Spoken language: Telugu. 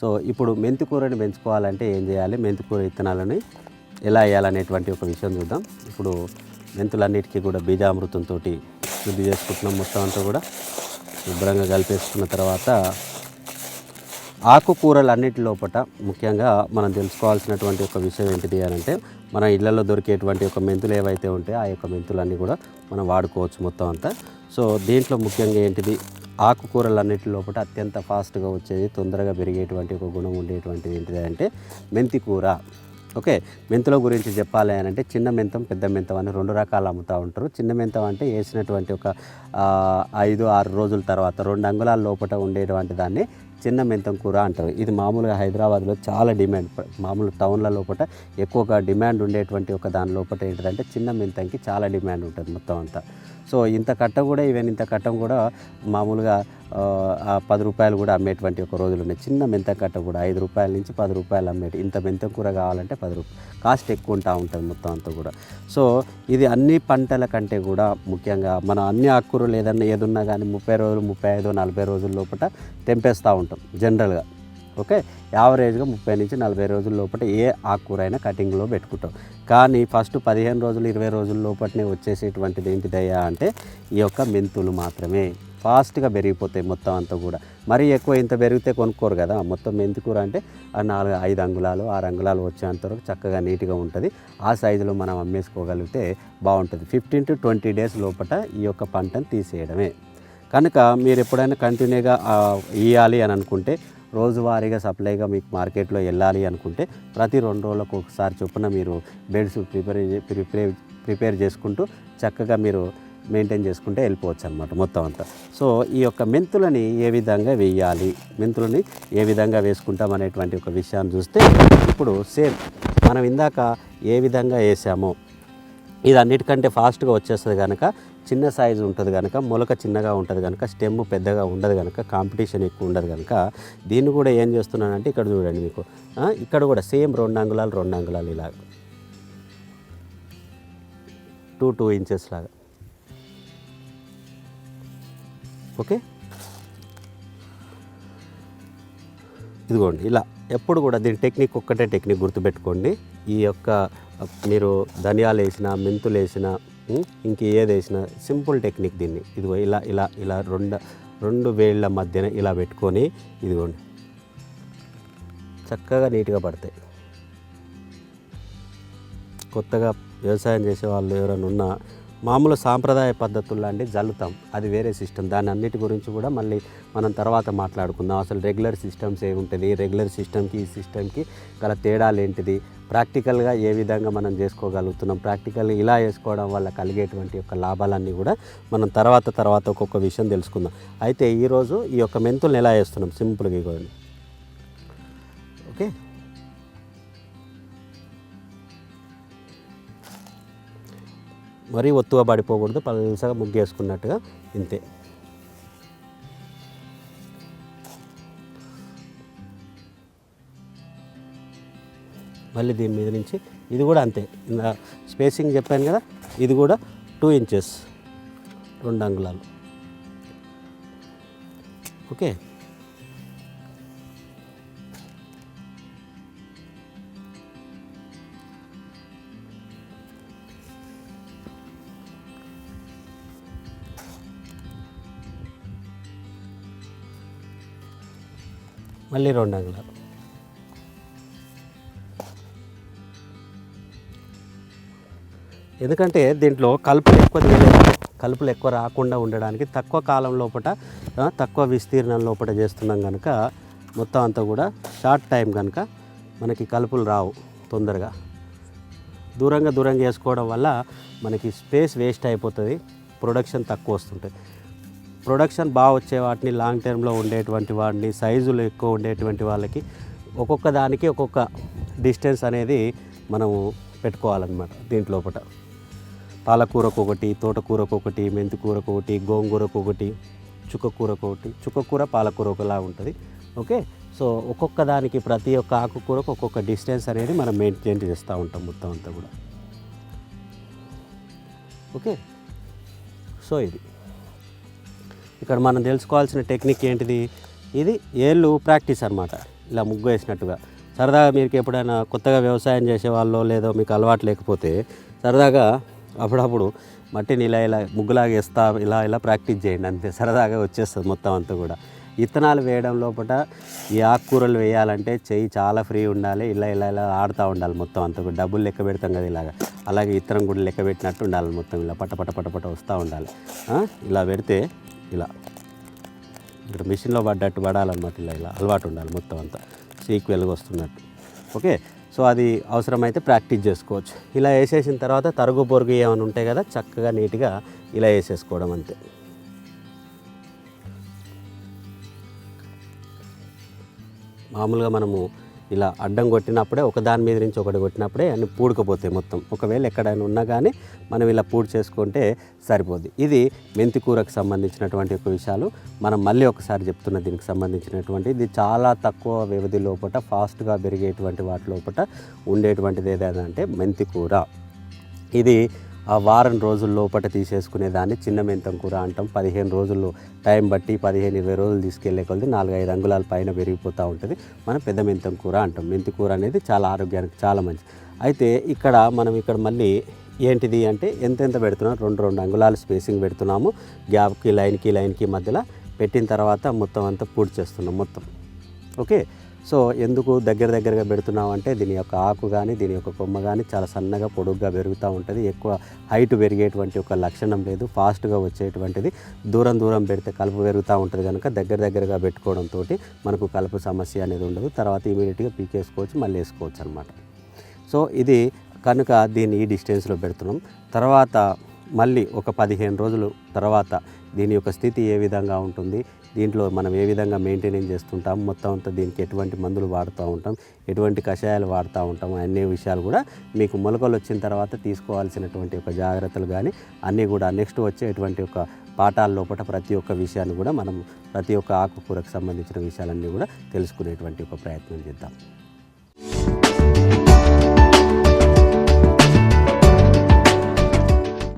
సో ఇప్పుడు మెంతికూరని పెంచుకోవాలంటే ఏం చేయాలి? మెంతికూర విత్తనాలని ఎలా వేయాలనేటువంటి ఒక విషయం చూద్దాం. ఇప్పుడు మెంతులన్నిటికీ కూడా బీజామృతంతో శుద్ధి చేసుకుంటున్నాం మొత్తం అంతా కూడా. శుభ్రంగా కలిపేసుకున్న తర్వాత ఆకుకూరలు లోపల ముఖ్యంగా మనం తెలుసుకోవాల్సినటువంటి ఒక విషయం ఏంటిది అని అంటే మన ఇళ్ళలో దొరికేటువంటి ఒక మెంతులు ఏవైతే ఉంటాయో ఆ యొక్క మెంతులన్నీ కూడా మనం వాడుకోవచ్చు మొత్తం అంతా. సో దీంట్లో ముఖ్యంగా ఏంటిది? ఆకుకూరలు లోపల అత్యంత ఫాస్ట్గా వచ్చేది తొందరగా పెరిగేటువంటి ఒక గుణం ఉండేటువంటిది ఏంటిది అంటే మెంతి కూర. ఓకే మెంతుల గురించి చెప్పాలి అని అంటే చిన్న మెంతం పెద్ద మెంతం అని రెండు రకాలు అమ్ముతూ ఉంటారు. చిన్న మెంతం అంటే వేసినటువంటి ఒక ఐదు ఆరు రోజుల తర్వాత రెండు అంగుళాల లోపల ఉండేటువంటి దాన్ని చిన్న మెంతం కూర అంటారు. ఇది మామూలుగా హైదరాబాద్లో చాలా డిమాండ్ మామూలు టౌన్ల లోపల ఎక్కువగా డిమాండ్ ఉండేటువంటి ఒక దాని లోపల ఏంటంటే చిన్న మెంతంకి చాలా డిమాండ్ ఉంటుంది మొత్తం అంతా. సో ఇంత కట్ట కూడా ఈవెన్ ఇంత కట్టం కూడా మామూలుగా ఆ, పది రూపాయలు కూడా అమ్మేటువంటి ఒక రోజులు ఉన్నాయి. చిన్న మెంత కట్ట కూడా ఐదు రూపాయల నుంచి పది రూపాయలు అమ్మేటి ఇంత మెంతం కూర కావాలంటే పది రూపాయలు కాస్ట్ ఎక్కువ ఉంటా ఉంటుంది మొత్తం అంతా కూడా. సో ఇది అన్ని పంటల కంటే కూడా ముఖ్యంగా మనం అన్ని ఆకుకూరలు ఏదన్నా ఏదున్నా కానీ ముప్పై రోజులు ముప్పై ఐదు నలభై రోజుల లోపల తెంపేస్తూ ఉంటాం. జనరల్గా ఓకే? యావరేజ్గా ముప్పై నుంచి నలభై రోజుల లోపల ఏ ఆకుకూర అయినా కటింగ్లో పెట్టుకుంటాం. కానీ ఫస్ట్ పదిహేను రోజులు ఇరవై రోజుల లోపలనే వచ్చేసేటువంటిది ఏంటిదయ్యా అంటే ఈ యొక్క మెంతులు మాత్రమే. ఫాస్ట్గా పెరిగిపోతాయి మొత్తం అంతా కూడా. మరీ ఎక్కువ ఇంత పెరిగితే కొనుక్కోరు కదా. మొత్తం మెంతి కూర అంటే ఆ నాలుగు ఐదు అంగుళాలు ఆరు అంగుళాలు వచ్చేంత వరకు చక్కగా నీట్గా ఉంటుంది. ఆ సైజులో మనం అమ్మేసుకోగలిగితే బాగుంటుంది. ఫిఫ్టీన్ టు ట్వంటీ డేస్ లోపల ఈ యొక్క పంటను తీసేయడమే. కనుక మీరు ఎప్పుడైనా కంటిన్యూగా ఇవ్వాలి అని అనుకుంటే రోజువారీగా సప్లైగా మీకు మార్కెట్లో వెళ్ళాలి అనుకుంటే ప్రతి రెండు రోజులకు ఒకసారి చొప్పున మీరు బెడ్స్ ప్రిపేర్ ప్రిపేర్ ప్రిపేర్ చేసుకుంటూ చక్కగా మీరు మెయింటైన్ చేసుకుంటే వెళ్ళిపోవచ్చు అనమాట మొత్తం అంతా. సో ఈ యొక్క మెంతులని ఏ విధంగా వేయాలి మెంతులని ఏ విధంగా వేసుకుంటాం అనేటువంటి ఒక విషయాన్ని చూస్తే ఇప్పుడు సేమ్ మనం ఇందాక ఏ విధంగా వేసామో ఇది అన్నిటికంటే ఫాస్ట్గా వచ్చేస్తుంది కనుక చిన్న సైజు ఉంటుంది కనుక మొలక చిన్నగా ఉంటుంది కనుక స్టెమ్ పెద్దగా ఉండదు కనుక కాంపిటీషన్ ఎక్కువ ఉండదు కనుక దీన్ని కూడా ఏం చేస్తున్నానంటే ఇక్కడ చూడండి మీకు. ఇక్కడ కూడా సేమ్ రెండు అంగుళాలు రెండు అంగుళాలు ఇలా. టూ టూ ఇంచెస్ లాగా. ఓకే? ఇదిగోండి ఇలా. ఎప్పుడు కూడా దీని టెక్నిక్ ఒక్కటే టెక్నిక్ గుర్తుపెట్టుకోండి. ఈ యొక్క మీరు ధనియాలు వేసిన మెంతులు వేసిన ఇంక ఏది వేసినా సింపుల్ టెక్నిక్ దీన్ని. ఇదిగో ఇలా ఇలా ఇలా రెండు రెండు వేళ్ళ మధ్యన ఇలా పెట్టుకొని ఇదిగోండి. చక్కగా నీట్గా పడతాయి. కొత్తగా వ్యవసాయం చేసే వాళ్ళు ఎవరైనా ఉన్నా మామూలు సాంప్రదాయ పద్ధతుల్లో అండి జల్లుతాం. అది వేరే సిస్టమ్ దాని అన్నిటి గురించి కూడా మళ్ళీ మనం తర్వాత మాట్లాడుకుందాం. అసలు రెగ్యులర్ సిస్టమ్స్ ఏముంటుంది? రెగ్యులర్ సిస్టమ్కి ఈ సిస్టమ్కి గల తేడాలు ఏంటిది? ప్రాక్టికల్గా ఏ విధంగా మనం చేసుకోగలుగుతున్నాం ప్రాక్టికల్ ఇలా చేసుకోవడం వల్ల కలిగేటువంటి యొక్క లాభాలన్నీ కూడా మనం తర్వాత తర్వాత ఒక్కొక్క విషయం తెలుసుకుందాం. అయితే ఈరోజు ఈ యొక్క మెంతుల్ని ఎలా వేస్తున్నాం? సింపుల్గా ఇవ్వండి ఓకే? మరీ ఒత్తుగా పడిపోకూడదు పలుసగా ముగ్గేసుకున్నట్టుగా ఇంతే. మళ్ళీ దీని మీద నుంచి ఇది కూడా అంతే. స్పేసింగ్ చెప్పాను కదా ఇది కూడా టూ ఇంచెస్ రెండు అంగుళాలు. ఓకే మళ్ళీ రెండు అంగుళాలు. ఎందుకంటే దీంట్లో కలుపులు ఎక్కువ తీయలేదు కలుపులు ఎక్కువ రాకుండా ఉండడానికి తక్కువ కాలం లోపల తక్కువ విస్తీర్ణం లోపల చేస్తున్నాం కనుక మొత్తం అంతా కూడా షార్ట్ టైం కనుక మనకి కలుపులు రావు తొందరగా. దూరంగా దూరంగా చేసుకోవడం వల్ల మనకి స్పేస్ వేస్ట్ అయిపోతుంది ప్రొడక్షన్ తక్కువ వస్తుంటుంది. ప్రొడక్షన్ బాగా వచ్చే వాటిని లాంగ్ టర్మ్లో ఉండేటువంటి వాటిని సైజులు ఎక్కువ ఉండేటువంటి వాళ్ళకి ఒక్కొక్క దానికి ఒక్కొక్క డిస్టెన్స్ అనేది మనము పెట్టుకోవాలన్నమాట దీంట్లోపట పాలకూరకు ఒకటి తోటకూరకు ఒకటి మెంతికూరకు ఒకటి గోంగూరకు ఒకటి చుక్కకూరకు ఒకటి చుక్కకూర పాలకూర ఒకలా ఉంటుంది. ఓకే? సో ఒక్కొక్క దానికి ప్రతి ఒక్క ఆకుకూరకు ఒక్కొక్క డిస్టెన్స్ అనేది మనం మెయింటైన్ చేస్తూ ఉంటాం మొత్తం అంతా కూడా. ఓకే? సో ఇది. ఇక్కడ మనం తెలుసుకోవాల్సిన టెక్నిక్ ఏంటిది? ఇది ఏళ్ళు ప్రాక్టీస్ అనమాట ఇలా ముగ్గు వేసినట్టుగా. సరదాగా మీకు ఎప్పుడైనా కొత్తగా వ్యవసాయం చేసేవాళ్ళు లేదో మీకు అలవాటు లేకపోతే సరదాగా అప్పుడప్పుడు మట్టిని ఇలా ఇలా ముగ్గులాగా వేస్తా ఇలా ఇలా ప్రాక్టీస్ చేయండి అంతే. సరదాగా వచ్చేస్తుంది మొత్తం అంతా కూడా. విత్తనాలు వేయడం లోపల ఈ ఆకుకూరలు వేయాలంటే చెయ్యి చాలా ఫ్రీ ఉండాలి. ఇలా ఇలా ఇలా ఆడుతూ ఉండాలి మొత్తం అంతా కూడా. డబ్బులు లెక్క పెడతాం కదా ఇలాగా. అలాగే ఇత్తనం కూడా లెక్క పెట్టినట్టు ఉండాలి మొత్తం ఇలా పట పట పట పట వస్తూ ఉండాలి. ఇలా పెడితే ఇలా ఇక్కడ మిషన్లో పడ్డట్టు పడాలన్నమాట ఇలా ఇలా అలవాటు ఉండాలి మొత్తం అంతా. సీక్వెల్గా వస్తున్నట్టు. ఓకే? సో అది అవసరమైతే ప్రాక్టీస్ చేసుకోవచ్చు. ఇలా వేసేసిన తర్వాత తరుగు పొరుగు ఏమైనా ఉంటాయి కదా చక్కగా నీట్గా ఇలా వేసేసుకోవడం అంతే. మామూలుగా మనము ఇలా అడ్డం కొట్టినప్పుడే ఒక దాని మీద నుంచి ఒకటి కొట్టినప్పుడే అన్ని పూడుకపోతాయి మొత్తం. ఒకవేళ ఎక్కడైనా ఉన్నా కానీ మనం ఇలా పూడి చేసుకుంటే సరిపోద్ది. ఇది మెంతి కూరకు సంబంధించినటువంటి ఒక విషయాలు. మనం మళ్ళీ ఒకసారి చెప్తున్న దీనికి సంబంధించినటువంటి ఇది చాలా తక్కువ వ్యవధి లోపల ఫాస్ట్గా పెరిగేటువంటి వాటి లోపల ఉండేటువంటిది ఏదైనా అంటే మెంతి కూర. ఇది ఆ వారం రోజుల లోపల తీసేసుకునే దాన్ని చిన్న మెంతం కూర అంటాం. పదిహేను రోజులు టైం బట్టి పదిహేను ఇరవై రోజులు తీసుకెళ్ళే కొద్ది నాలుగు ఐదు అంగుళాల పైన పెరిగిపోతూ ఉంటుంది. మనం పెద్ద మెంతం కూర అంటాం. మెంతి కూర అనేది చాలా ఆరోగ్యానికి చాలా మంచిది. అయితే ఇక్కడ మనం ఇక్కడ మళ్ళీ ఏంటిది అంటే ఎంతెంత పెడుతున్నాం? రెండు రెండు అంగుళాలు స్పేసింగ్ పెడుతున్నాము. గ్యాప్కి లైన్కి లైన్కి మధ్యలో పెట్టిన తర్వాత మొత్తం అంతా పూర్తి చేస్తున్నాం మొత్తం. ఓకే? సో ఎందుకు దగ్గర దగ్గరగా పెడుతున్నాం అంటే దీని యొక్క ఆకు కానీ దీని యొక్క కొమ్మ కానీ చాలా సన్నగా పొడుగ్గా పెరుగుతూ ఉంటుంది. ఎక్కువ హైట్ పెరిగేటువంటి ఒక లక్షణం లేదు. ఫాస్ట్గా వచ్చేటువంటిది. దూరం దూరం పెడితే కలుపు పెరుగుతూ ఉంటుంది కనుక దగ్గర దగ్గరగా పెట్టుకోవడంతో మనకు కలుపు సమస్య అనేది ఉండదు. తర్వాత ఇమీడియట్గా పీకేసుకోవచ్చు మళ్ళీ వేసుకోవచ్చు అనమాట సో ఇది కనుక దీన్ని ఈ డిస్టెన్స్లో పెడుతున్నాం. తర్వాత మళ్ళీ ఒక పదిహేను రోజులు తర్వాత దీని యొక్క స్థితి ఏ విధంగా ఉంటుంది దీంట్లో మనం ఏ విధంగా మెయింటైన్ చేస్తుంటాం మొత్తం అంతా దీనికి ఎటువంటి మందులు వాడుతూ ఉంటాం ఎటువంటి కషాయాలు వాడుతూ ఉంటాం అన్ని విషయాలు కూడా మీకు మొలకలు వచ్చిన తర్వాత తీసుకోవాల్సినటువంటి ఒక జాగ్రత్తలు కానీ అన్నీ కూడా నెక్స్ట్ వచ్చేటువంటి ఒక పాఠాల లోపల ప్రతి ఒక్క విషయాన్ని కూడా మనం ప్రతి ఒక్క ఆకుకూరకు సంబంధించిన విషయాలన్నీ కూడా తెలుసుకునేటువంటి ఒక ప్రయత్నం చేద్దాం.